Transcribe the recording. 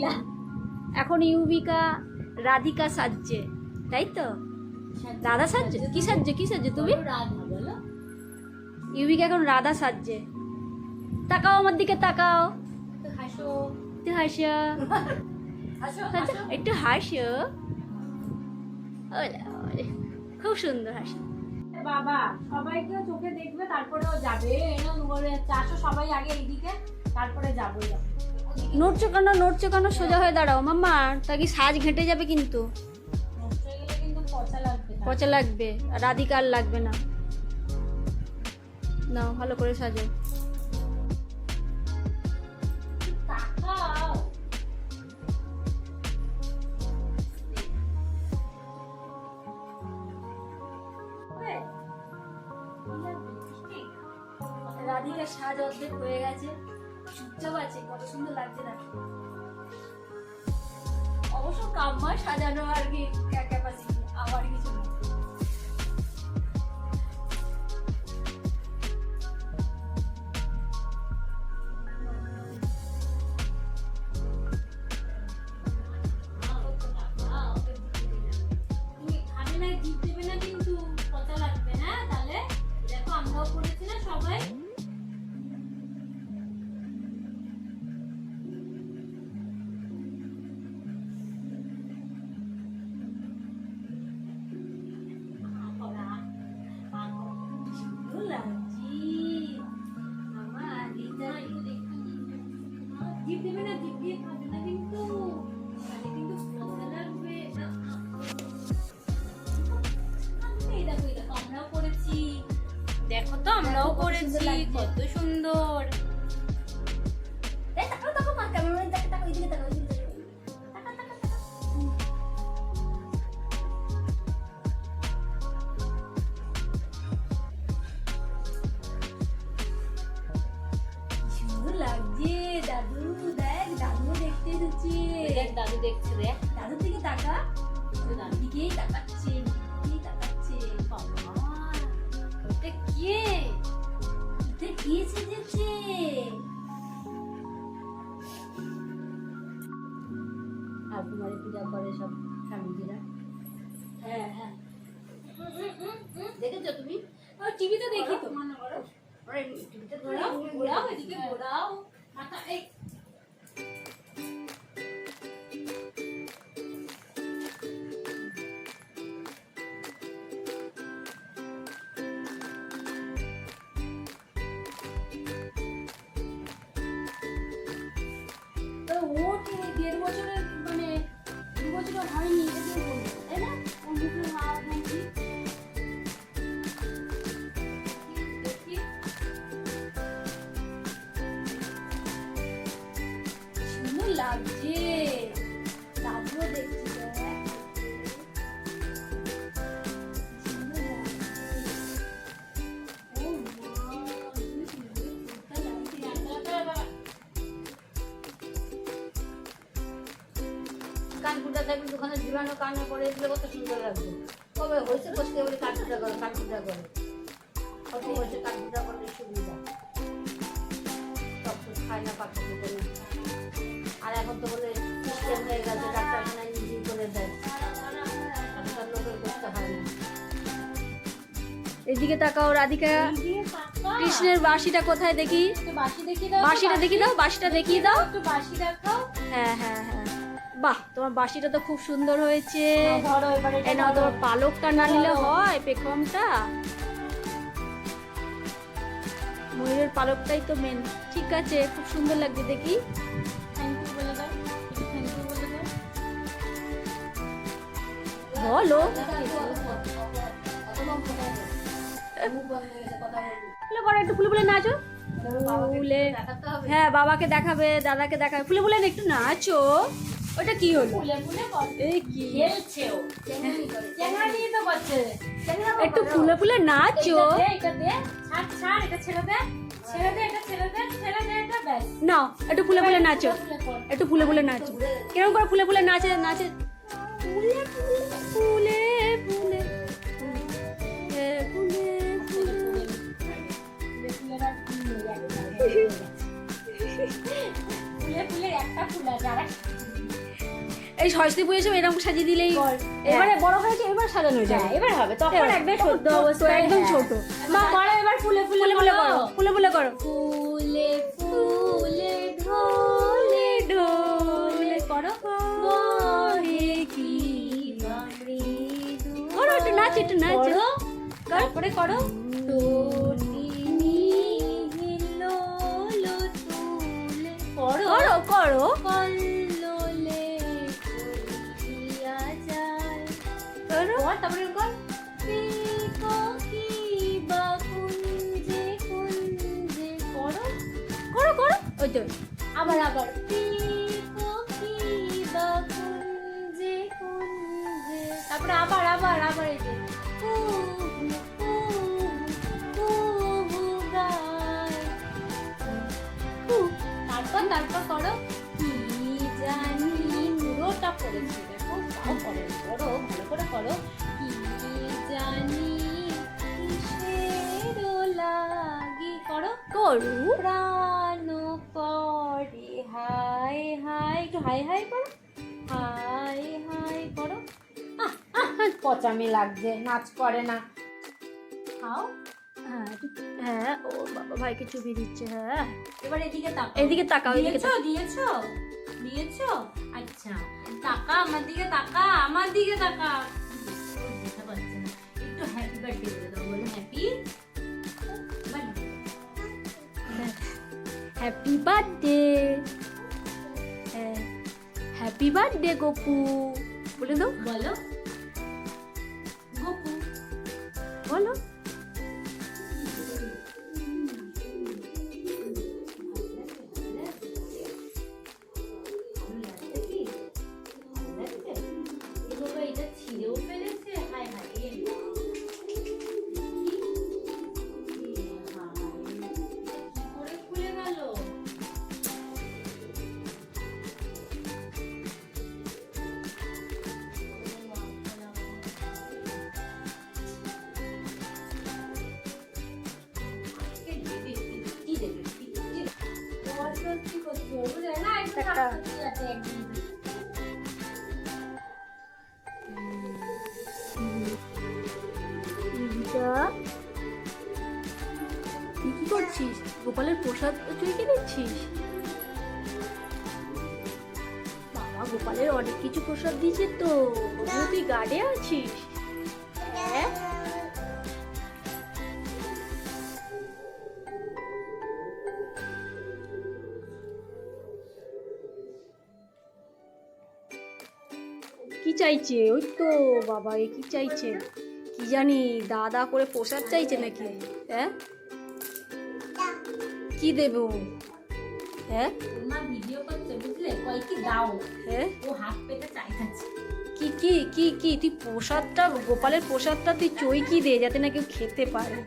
দিলাম এখন ইউবিকা রাধিকা সাজছে তাই তো? রাধা সাজছে? কি সাজছে? কি সাজছে তুমি? ইউবিকা এখন রাধা সাজছে। তাকাও আমার দিকে তাকাও। একটু হাসো। একটু হাসো। ওলে। খুব সুন্দর হাসি। বাবা সবাইকে চোখে দেখবে তারপরেও যাবে। এরকম চারশো সবাই আগে এইদিকে তারপরে যাব যাব নড়ছো কেন নড়ছো কেন সোজা হয়ে দাঁড়াও। মাম্মা, তা কি সাজ ঘেঁটে যাবে কিন্তু? পচা লাগবে। আর রাধিকা লাগবে না। নাও, ভালো করে সাজো। সাজ অর্ধেক হয়ে গেছে। চুপচাপ আছে কত সুন্দর লাগছে না অবশ্য কাম্মা সাজানো আর কি দেখো তো আমরাও করেছি কত সুন্দর। দাদু দেখ দাদু দেখতে দেখ দাদু দেখছে দেখ। দাদুর দিকে টাকা দাদুর দিকেই তাকাচ্ছে। সেজেছে আর তোমার পূজা করে সব স্বামীজিরা? হ্যাঁ হ্যাঁ। দেখেছ তুমি? টিভিতে দেখি তো। মনে করো। টিভিতে ঘোরাও ঘোরাও এদিকে ঘোরাও। মাথা এই দেড় বছরের মানে দু বছরের হয়নি এটা কি বলব। তাই না? ও মুখে হাত নাকি লাগছে। কানকুটা থাকলে দোকানে ঝুলানো কানে পরে দিলে কত সুন্দর লাগবে কবে হয়েছে বসতে বলে কানকুটা করে কানকুটা করে। কত হয়েছে করলে সুবিধা। সব খায় না পাখি করে আর এখন তো বলে সিস্টেম হয়ে গেছে ডাক্তারখানায় নিজে করে দেয়। সব লোকের করতে হয় না। এদিকে তাকাও রাধিকা। কৃষ্ণের বাঁশিটা কোথায় দেখি? বাঁশি দাও বাঁশিটা দেখি দাও বাঁশিটা দেখিয়ে দাও। একটু বাঁশি দেখাও। হ্যাঁ হ্যাঁ হ্যাঁ। বাহ তোমার বাঁশিটা তো খুব সুন্দর হয়েছে। নাও তোমার পালকটা না নিলে হয় পেখমটা? ময়ূরের পালকটাই তো মেন ঠিক আছে খুব সুন্দর লাগছে দেখি। বলে ফুলে একটু ফুলে ফুলে নাচো। ফুলে। হ্যাঁ বাবাকে দেখাবে দাদাকে দেখাবে। ফুলে ফুলে একটু নাচো। ওটা কি হলো? এই কি? একটু ফুলে ফুলে নাচো। না একটু ফুলে ফুলে নাচো। একটু ফুলে ফুলে নাচো। কীরকম করে ফুলে ফুলে নাচে নাচে? একটা ফুল আছে এই সরস্বতী পুজো সব এরকম সাজিয়ে দিলেই এবারে বড় হয়েছে এবার সাজানো যায় হ্যাঁ, এবার হবে। তখন একদম তো- তো একদম হ্যাঁ। ছোট। মা করো এবার ফুলে ফুলে ফুলে করো ফুলে ফুলে করো। ফুলে ফুলে ঢোলে ঢোলে করো। বহে কি করো, একটু নাচ, একটু নাচ। করো তারপরে করো। কর তারপরে কর পিকো কি বা কুঞ্জে কুঞ্জে করো করো ওই তো আবার আবার তারপরে আবার আবার আবার এই যে। তারপর তারপর করো কি জানি পুরোটা পড়েছি দেখো করো করো ভালো করে করো করো? করু প্রাণ করে হাই হাই একটু হাই হাই করো। হাই হাই করো। পচামি লাগছে নাচ করে না। খাও। হ্যাঁ হ্যাঁ ও বাবা ভাইকে চুপিয়ে দিচ্ছে হ্যাঁ। এবার এদিকে তাকাও। এদিকে তাকাও এদিকে দিয়েছ? দিয়েছ? দিয়েছ? আচ্ছা তাকা আমার দিকে তাকা আমার দিকে তাকা। না। একটু হ্যাপি বার্থডে বলে দাও বলো। Happy birthday happy birthday Gopu বলে দাও বলো গোপু বলো তুই কি করছিস? গোপালের প্রসাদ চুইকে দিচ্ছিস বাবা, গোপালের অনেক কিছু প্রসাদ দিয়েছে তো। তুই গার্ডে আছিস? কি চাইছে? ওই তো বাবা এ কি চাইছে? কি জানি দাদা করে প্রসাদ চাইছে নাকি? হ্যাঁ? কি দেব? হ্যাঁ? ভিডিও করছে বুঝলে? কয় কি দাও। হ্যাঁ? ও হাত পেতে চাইতেছে। কি কি কি কি? তুই প্রসাদটা গোপালের প্রসাদটা তুই চই কি দে যাতে না কেউ খেতে পারে?